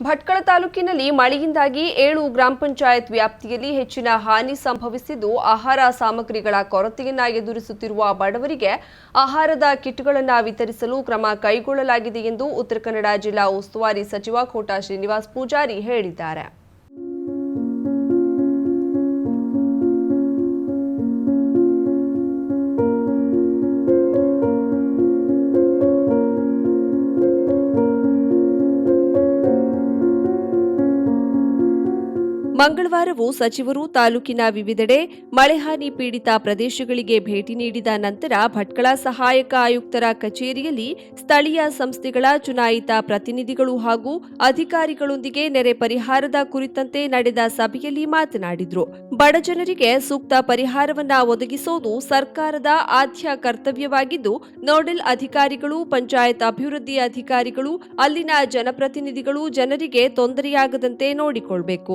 ಭಟ್ಕಳ ತಾಲೂಕಿನಲ್ಲಿ ಮಳೆಯಿಂದಾಗಿ ಏಳು ಗ್ರಾಮ ಪಂಚಾಯತ್ ವ್ಯಾಪ್ತಿಯಲ್ಲಿ ಹೆಚ್ಚಿನ ಹಾನಿ ಸಂಭವಿಸಿದ್ದು ಆಹಾರ ಸಾಮಗ್ರಿಗಳ ಕೊರತೆಯನ್ನು ಎದುರಿಸುತ್ತಿರುವ ಬಡವರಿಗೆ ಆಹಾರದ ಕಿಟ್ಗಳನ್ನು ವಿತರಿಸಲು ಕ್ರಮ ಕೈಗೊಳ್ಳಲಾಗಿದೆ ಎಂದು ಉತ್ತರ ಕನ್ನಡ ಜಿಲ್ಲಾ ಉಸ್ತುವಾರಿ ಸಚಿವ ಕೋಟಾ ಶ್ರೀನಿವಾಸ್ ಪೂಜಾರಿ ಹೇಳಿದ್ದಾರೆ. ಮಂಗಳವಾರವೂ ಸಚಿವರು ತಾಲೂಕಿನ ವಿವಿಧೆಡೆ ಮಳೆಹಾನಿ ಪೀಡಿತ ಪ್ರದೇಶಗಳಿಗೆ ಭೇಟಿ ನೀಡಿದ ನಂತರ ಭಟ್ಕಳ ಸಹಾಯಕ ಆಯುಕ್ತರ ಕಚೇರಿಯಲ್ಲಿ ಸ್ಥಳೀಯ ಸಂಸ್ಥೆಗಳ ಚುನಾಯಿತ ಪ್ರತಿನಿಧಿಗಳು ಹಾಗೂ ಅಧಿಕಾರಿಗಳೊಂದಿಗೆ ನೆರೆ ಪರಿಹಾರದ ಕುರಿತಂತೆ ನಡೆದ ಸಭೆಯಲ್ಲಿ ಮಾತನಾಡಿದರು. ಬಡ ಜನರಿಗೆ ಸೂಕ್ತ ಪರಿಹಾರವನ್ನ ಒದಗಿಸೋದು ಸರ್ಕಾರದ ಆದ್ಯ ಕರ್ತವ್ಯವಾಗಿದ್ದು, ನೋಡೆಲ್ ಅಧಿಕಾರಿಗಳು, ಪಂಚಾಯತ್ ಅಭಿವೃದ್ಧಿ ಅಧಿಕಾರಿಗಳು, ಅಲ್ಲಿನ ಜನಪ್ರತಿನಿಧಿಗಳು ಜನರಿಗೆ ತೊಂದರೆಯಾಗದಂತೆ ನೋಡಿಕೊಳ್ಬೇಕು.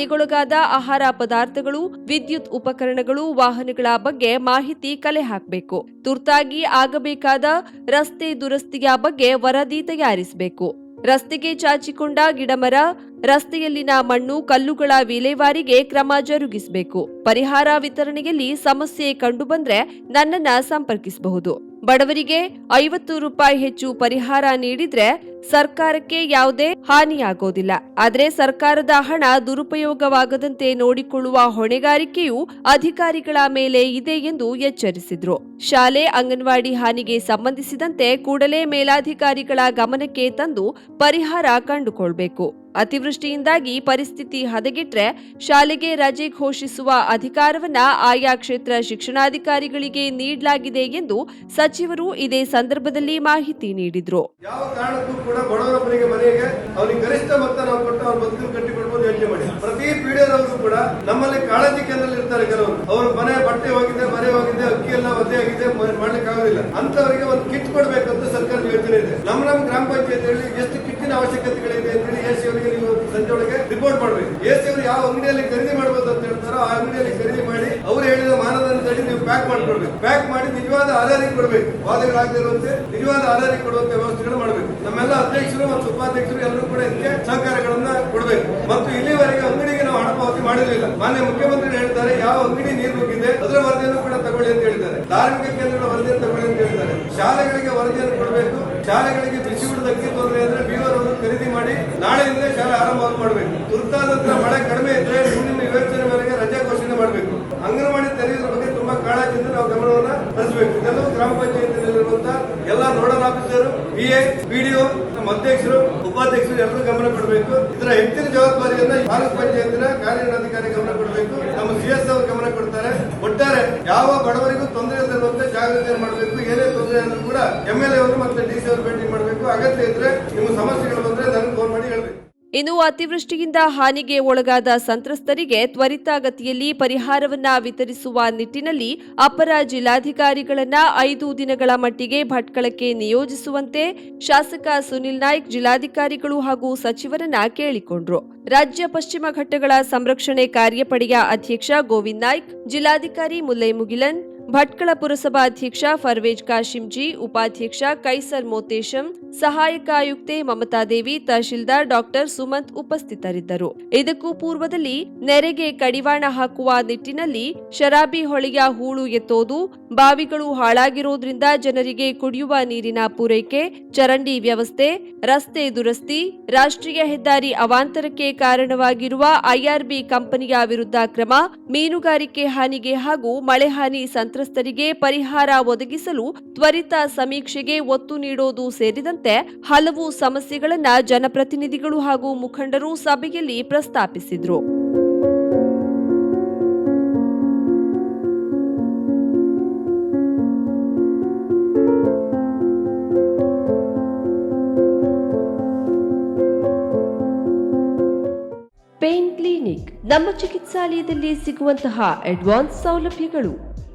ಹಾನಿಗೊಳಗಾದ ಆಹಾರ ಪದಾರ್ಥಗಳು, ವಿದ್ಯುತ್ ಉಪಕರಣಗಳು, ವಾಹನಗಳ ಬಗ್ಗೆ ಮಾಹಿತಿ ಕಲೆ ಹಾಕಬೇಕು. ತುರ್ತಾಗಿ ಆಗಬೇಕಾದ ರಸ್ತೆ ದುರಸ್ತಿಯ ಬಗ್ಗೆ ವರದಿ ತಯಾರಿಸಬೇಕು. ರಸ್ತೆಗೆ ಚಾಚಿಕೊಂಡ ಗಿಡಮರ ರಸ್ತೆಯಲ್ಲಿನ ಮಣ್ಣು, ಕಲ್ಲುಗಳ ವಿಲೇವಾರಿಗೆ ಕ್ರಮ ಜರುಗಿಸಬೇಕು. ಪರಿಹಾರ ವಿತರಣೆಯಲ್ಲಿ ಸಮಸ್ಯೆ ಕಂಡುಬಂದ್ರೆ ನನ್ನನ್ನ ಸಂಪರ್ಕಿಸಬಹುದು. ಬಡವರಿಗೆ ಐವತ್ತು ರೂಪಾಯಿ ಹೆಚ್ಚು ಪರಿಹಾರ ನೀಡಿದ್ರೆ ಸರ್ಕಾರಕ್ಕೆ ಯಾವುದೇ ಹಾನಿಯಾಗೋದಿಲ್ಲ. ಆದರೆ ಸರ್ಕಾರದ ಹಣ ದುರುಪಯೋಗವಾಗದಂತೆ ನೋಡಿಕೊಳ್ಳುವ ಹೊಣೆಗಾರಿಕೆಯು ಅಧಿಕಾರಿಗಳ ಮೇಲೆ ಇದೆ ಎಂದು ಎಚ್ಚರಿಸಿದ್ರು. ಶಾಲೆ, ಅಂಗನವಾಡಿ ಹಾನಿಗೆ ಸಂಬಂಧಿಸಿದಂತೆ ಕೂಡಲೇ ಮೇಲಾಧಿಕಾರಿಗಳ ಗಮನಕ್ಕೆ ತಂದು ಪರಿಹಾರ ಕಂಡುಕೊಳ್ಬೇಕು. ಅತಿವೃಷ್ಟಿಯಿಂದಾಗಿ ಪರಿಸ್ಥಿತಿ ಹದಗೆಟ್ರೆ ಶಾಲೆಗೆ ರಜೆ ಘೋಷಿಸುವ ಅಧಿಕಾರವನ್ನ ಆಯಾ ಕ್ಷೇತ್ರ ಶಿಕ್ಷಣಾಧಿಕಾರಿಗಳಿಗೆ ನೀಡಲಾಗಿದೆ ಎಂದು ಸಚಿವರು ಇದೇ ಸಂದರ್ಭದಲ್ಲಿ ಮಾಹಿತಿ ನೀಡಿದ್ರು. ಯಾವ ಕಾರಣಕ್ಕೂ ಕೂಡ ಬಡವರೊಬ್ಬರಿಗೆ ಮನೆಗೆ ಅವರಿಗೆ ಗರಿಷ್ಠ ಮೊತ್ತ ನಾವು ಕೊಟ್ಟು ಅವ್ರ ಬದುಕು ಕಟ್ಟಿಕೊಡ್ಬೋದು ಯೋಚನೆ ಮಾಡಿ. ಪ್ರತಿ ಪೀಡಿಯದವರು ಕೂಡ ನಮ್ಮಲ್ಲಿ ಕಾಳಜಿ ಕೇಂದ್ರದಲ್ಲಿ ಇರ್ತಾರೆ ಕೆಲವರು. ಅವ್ರ ಮನೆ ಬಟ್ಟೆ ಹೋಗಿದೆ, ಮನೆ ಹೋಗಿದೆ, ಅಕ್ಕಿ ಎಲ್ಲ ಒದ್ದೆ ಆಗಿದೆ ಮಾಡ್ಲಿಕ್ಕೆ ಆಗೋದಿಲ್ಲ ಅಂತವರಿಗೆ ಒಂದು ಕಿಟ್ ಇದೆ ನಮ್ಮ ನಮ್ಮ ಗ್ರಾಮ ಪಂಚಾಯತಿಯಲ್ಲಿ ಎಷ್ಟು ಕಿಟ್ಟಿನ ಅವಶ್ಯಕತೆಗಳಿದೆ ಅಂತ ಹೇಳಿ ಎಸಿ ಅವರಿಗೆ ನೀವು ಸಂಜೆ ಒಳಗೆ ರಿಪೋರ್ಟ್ ಮಾಡ್ಬೇಕು. ಎಸಿ ಅವರು ಯಾವ ಅಂಗಡಿಯಲ್ಲಿ ಖರೀದಿ ಮಾಡಬಹುದು ಅಂತ ಹೇಳ್ತಾರೋ ಆ ಅಂಗಡಿಯಲ್ಲಿ ಖರೀದಿ ಮಾಡಿ ಅವ್ರು ಹೇಳಿದ ಮಾನದಂಡದಲ್ಲಿ ನೀವು ಪ್ಯಾಕ್ ಮಾಡಿಕೊಡ್ಬೇಕು. ಪ್ಯಾಕ್ ಮಾಡಿ ನಿಜವಾದ ಆಧಾರಿಗೆ ಕೊಡಬೇಕು. ವಾದಗಳಾಗದಿರುವಂತೆ ನಿಜವಾದ ಆಧಾರಿಗೆ ಕೊಡುವಂತೆ ವ್ಯವಸ್ಥೆಗಳು ಮಾಡಬೇಕು. ನಮ್ಮೆಲ್ಲ ಅಧ್ಯಕ್ಷರು ಮತ್ತು ಉಪಾಧ್ಯಕ್ಷರು ಎಲ್ಲರೂ ಕೂಡ ಇದಕ್ಕೆ ಸಹಕಾರಗಳನ್ನ ಕೊಡಬೇಕು. ಮತ್ತು ಇಲ್ಲಿವರೆಗೆ ಅಂಗಡಿಗೆ ನಾವು ಹಣ ಪಾವತಿ ಮಾಡಿರಲಿಲ್ಲ. ಮಾನ್ಯ ಮುಖ್ಯಮಂತ್ರಿ ಹೇಳ್ತಾರೆ ಯಾವ ಅಂಗಡಿ ನೀರು ಹೋಗಿದೆ ಅದರ ವರದಿಯನ್ನು ಕೂಡ ತಗೊಳ್ಳಿ ಅಂತ ಹೇಳಿದ್ದಾರೆ. ಧಾರ್ಮಿಕ ಕೇಂದ್ರಗಳ ವರದಿಯನ್ನು ತಗೊಳ್ಳಿ ಅಂತ ಹೇಳಿದ್ದಾರೆ. ಶಾಲೆಗಳಿಗೆ ವರದಿಯನ್ನು ಶಾಲೆಗಳಿಗೆ ಬಿಸಿ ಅಕ್ಕಿ ತೊಂದರೆ ಅಂದ್ರೆ ಅವರು ಖರೀದಿ ಮಾಡಿ ನಾಳೆಯಿಂದ ಶಾಲೆ ಆರಂಭ ಮಾಡಬೇಕು. ತುರ್ತಾದಂತಹ ಮಳೆ ಕಡಿಮೆ ಇದ್ರೆ ಮುಂದಿನ ವಿವೇಚನೆ ಮೇರೆಗೆ ರಜೆ ಘೋಷಣೆ ಮಾಡಬೇಕು. ಅಂಗನವಾಡಿ ತೆರೆಯುವುದ್ರ ಬಗ್ಗೆ ತುಂಬಾ ಕಾಳಜಿಯಿಂದ ನಾವು ಗಮನವನ್ನ ಹರಿಸಬೇಕು. ಇದೆಲ್ಲವೂ ಗ್ರಾಮ ಪಂಚಾಯತಿನಲ್ಲಿರುವಂತಹ ಎಲ್ಲ nodal officer B A BDO, ನಮ್ಮ ಅಧ್ಯಕ್ಷರು, ಉಪಾಧ್ಯಕ್ಷರು ಎಲ್ಲರೂ ಗಮನ ಕೊಡಬೇಕು ಇದರ ಹೆಚ್ಚಿನ ಜವಾಬ್ದಾರಿಯನ್ನ ತಾಲೂಕ್ ಪಂಚಾಯತಿನ ಕಾರ್ಯನಿರ್ವಹಣಾಧಿಕಾರಿ ಗಮನ ಕೊಡಬೇಕು ನಮ್ಮ ಸಿ ಎಸ್ ಅವರು ಗಮನ ಕೊಡ್ತಾರೆ ಒಟ್ಟಾರೆ ಯಾವ ಬಡವರಿಗೂ ತೊಂದರೆ ಇಲ್ಲದಿರುವಂತೆ ಜಾಗೃತಿಯನ್ನು ಮಾಡಬೇಕು ಏನೇ ತೊಂದರೆ ಅಂದ್ರೂ ಕೂಡ ಎಂ ಎಲ್ ಎ ಅವರು ಮತ್ತೆ ಡಿ ಸಿ ಅವರು ಭೇಟಿ ಮಾಡಬೇಕು ಅಗತ್ಯ ಇದ್ರೆ ನಿಮ್ಮ ಸಮಸ್ಯೆಗಳು ಬಂದ್ರೆ ನನಗೆ ಫೋನ್ ಮಾಡಿ ಹೇಳ್ರಿ ಇನ್ನು ಅತಿವೃಷ್ಟಿಯಿಂದ ಹಾನಿಗೆ ಒಳಗಾದ ಸಂತ್ರಸ್ತರಿಗೆ ತ್ವರಿತಗತಿಯಲ್ಲಿ ಪರಿಹಾರವನ್ನ ವಿತರಿಸುವ ನಿಟ್ಟಿನಲ್ಲಿ ಅಪರ ಜಿಲ್ಲಾಧಿಕಾರಿಗಳನ್ನ ಐದು ದಿನಗಳ ಮಟ್ಟಿಗೆ ಭಟ್ಕಳಕ್ಕೆ ನಿಯೋಜಿಸುವಂತೆ ಶಾಸಕ ಸುನಿಲ್ ನಾಯ್ಕ್ ಜಿಲ್ಲಾಧಿಕಾರಿಗಳು ಹಾಗೂ ಸಚಿವರನ್ನ ಕೇಳಿಕೊಂಡ್ರು. ರಾಜ್ಯ ಪಶ್ಚಿಮ ಘಟ್ಟಗಳ ಸಂರಕ್ಷಣೆ ಕಾರ್ಯಪಡೆಯ ಅಧ್ಯಕ್ಷ ಗೋವಿಂದ್ ನಾಯ್ಕ್, ಜಿಲ್ಲಾಧಿಕಾರಿ ಮುಲ್ಲೈ ಮುಗಿಲನ್ ಭಟ್ಕಳ ಪುರಸಭಾ ಅಧ್ಯಕ್ಷ ಫರ್ವೇಜ್ ಕಾಶಿಂಜಿ, ಉಪಾಧ್ಯಕ್ಷ ಕೈಸರ್ ಮೋತೇಶಂ, ಸಹಾಯಕ ಆಯುಕ್ತೆ ಮಮತಾದೇವಿ ತಹಶೀಲ್ದಾರ್ ಡಾಕ್ಟರ್ ಸುಮಂತ್ ಉಪಸ್ಥಿತರಿದ್ದರು. ಇದಕ್ಕೂ ಪೂರ್ವದಲ್ಲಿ ನೆರೆಗೆ ಕಡಿವಾಣ ಹಾಕುವ ನಿಟ್ಟಿನಲ್ಲಿ ಶರಾಬಿ ಹೊಳೆಯ ಹೂಳು ಎತ್ತೋದು, ಬಾವಿಗಳು ಹಾಳಾಗಿರೋದ್ರಿಂದ ಜನರಿಗೆ ಕುಡಿಯುವ ನೀರಿನ ಪೂರೈಕೆ, ಚರಂಡಿ ವ್ಯವಸ್ಥೆ, ರಸ್ತೆ ದುರಸ್ತಿ, ರಾಷ್ಟ್ರೀಯ ಹೆದ್ದಾರಿ ಅವಾಂತರಕ್ಕೆ ಕಾರಣವಾಗಿರುವ ಐಆರ್ಬಿ ಕಂಪನಿಯ ವಿರುದ್ಧ ಕ್ರಮ, ಮೀನುಗಾರಿಕೆ ಹಾನಿಗೆ ಹಾಗೂ ಮಳೆ ಹಾನಿ ಸಂತ್ರಸ್ತರಿಗೆ ಪರಿಹಾರ ಒದಗಿಸಲು ತ್ವರಿತ ಸಮೀಕ್ಷೆಗೆ ಒತ್ತು ನೀಡೋದು ಸೇರಿದಂತೆ ಹಲವು ಸಮಸ್ಯೆಗಳನ್ನು ಜನಪ್ರತಿನಿಧಿಗಳು ಹಾಗೂ ಮುಖಂಡರು ಸಭೆಯಲ್ಲಿ ಪ್ರಸ್ತಾಪಿಸಿದರು. ಪೇನ್ ಕ್ಲಿನಿಕ್, ನಮ್ಮ ಚಿಕಿತ್ಸಾಲಯದಲ್ಲಿ ಸಿಗುವಂತಹ ಅಡ್ವಾನ್ಸ್ ಸೌಲಭ್ಯಗಳು.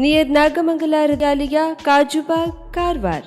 near Nagamangala Regalia, Kajubag, Karwar.